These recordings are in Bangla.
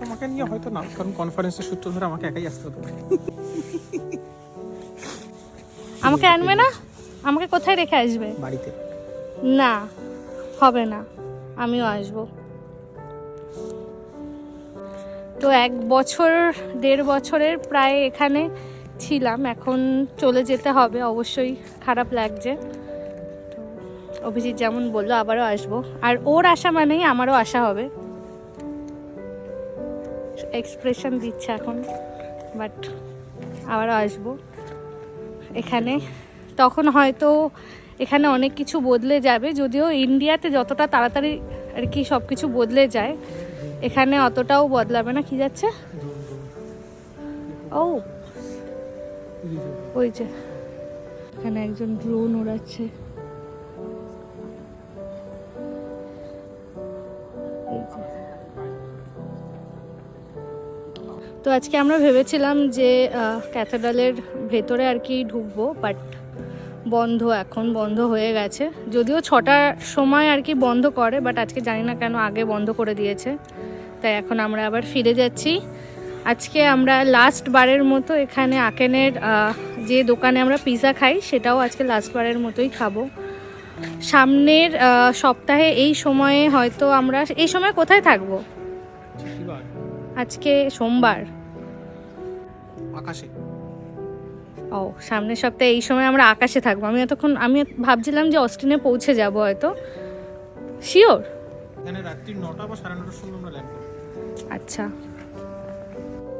আমাকে নিয়ে হয়তো না কারণ কনফারেন্সের সূত্র ধরে আমাকে একাই আসতে হতো। আমাকে আনবে না? আমাকে কোথায় রেখে আসবে? বাড়িতে। না হবে না। আমিও আসব। তো এক বছর দেড় বছরের প্রায় এখানে ছিলাম। এখন চলে যেতে হবে অবশ্যই খারাপ লাগছে। অভিজিৎ যেমন বলল আবারও আসব। আর ওর আশা মানেই আমারও আশা হবে। এক্সপ্রেশন দিচ্ছে এখন বাট আবারও আসব। এখানে, তখন হয়তো এখানে অনেক কিছু বদলে যাবে, যদিও ইন্ডিয়াতে যতটা তাড়াতাড়ি আর কি সব কিছু বদলে যায়, এখানে অতটাও বদলাবে না, কি যাচ্ছে? ও, ওই যে, এখানে একজন ড্রোন ওড়াচ্ছে। তো আজকে আমরা ভেবেছিলাম যে ক্যাথেড্রালের ভেতরে আর কি ঢুকবো বাট বন্ধ, এখন বন্ধ হয়ে গেছে। যদিও ছটার সময় আর কি বন্ধ করে বাট আজকে জানি না কেন আগে বন্ধ করে দিয়েছে। তাই এখন আমরা আবার ফিরে যাচ্ছি। আজকে আমরা লাস্ট বারের মতো এখানে আকেনের যে দোকানে আমরা পিৎজা খাই, সেটাও আজকে লাস্ট বারের মতোই খাব। সামনের সপ্তাহে এই সময়ে হয়তো আমরা, এই সময় কোথায় থাকব? আজকে সোমবার। আকাশে। ও সামনের সপ্তাহে এই সময় আমরা আকাশে থাকব। আমি এতক্ষণ আমি ভাবছিলাম যে অস্টিনে পৌঁছে যাব হয়তো। শিওর এখানে রাত্রি নটা বা সাড়ে নটার সময় আমরা ল্যান্ড আচ্ছা।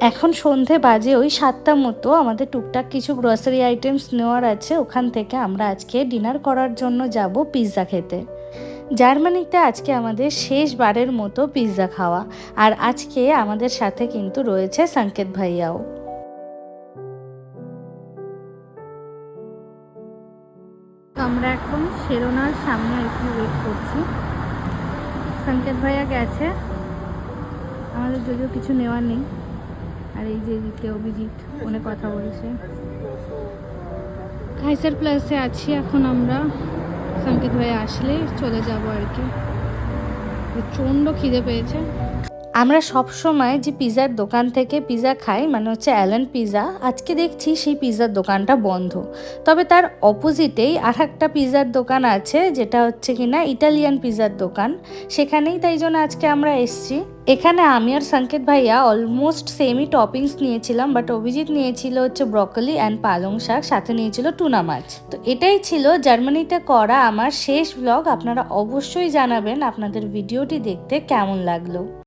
এখন সন্ধে বাজে ওই সাতটা মতো। আমাদের টুকটাক কিছু গ্রসারি আইটেমস নেওয়ার আছে। ওখান থেকে আমরা আজকে ডিনার করার জন্য যাব পিৎজা খেতে। জার্মানিতে আজকে আমাদের শেষবারের মতো পিৎজা খাওয়া। আর আজকে আমাদের সাথে কিন্তু রয়েছে সংকেত ভাইয়াও। আমরা এখন শেরোনার সামনে কি ওয়েট করছি। সংকেত ভাইয়া গেছে। আমাদের যদিও কিছু নেওয়ার নেই। আর এই যে এদিকে অভিজিৎ ফোনে কথা বলছে। খাইসার প্লাসে আছি এখন আমরা। সংকেত ভাই আসলে চলে যাব আর কি। প্রচণ্ড খিদে পেয়েছে। আমরা সব সময় যে পিৎজার দোকান থেকে পিৎজা খাই মানে হচ্ছে অ্যালেন পিৎজা আজকে দেখছি সেই পিৎজার দোকানটা বন্ধ। তবে তার অপোজিটেই আর একটা পিৎজার দোকান আছে, যেটা হচ্ছে কিনা ইটালিয়ান পিৎজার দোকান। সেখানেই তাই জন্য আজকে আমরা এসছি। এখানে আমি আর সংকেত ভাইয়া অলমোস্ট সেমই টপিংস নিয়েছিলাম বাট অভিজিৎ নিয়েছিল হচ্ছে ব্রকলি অ্যান্ড পালং শাক, সাথে নিয়েছিল টুনা মাছ। তো এটাই ছিল জার্মানিতে করা আমার শেষ ব্লগ আপনারা অবশ্যই জানাবেন আপনাদের ভিডিওটি দেখতে কেমন লাগল।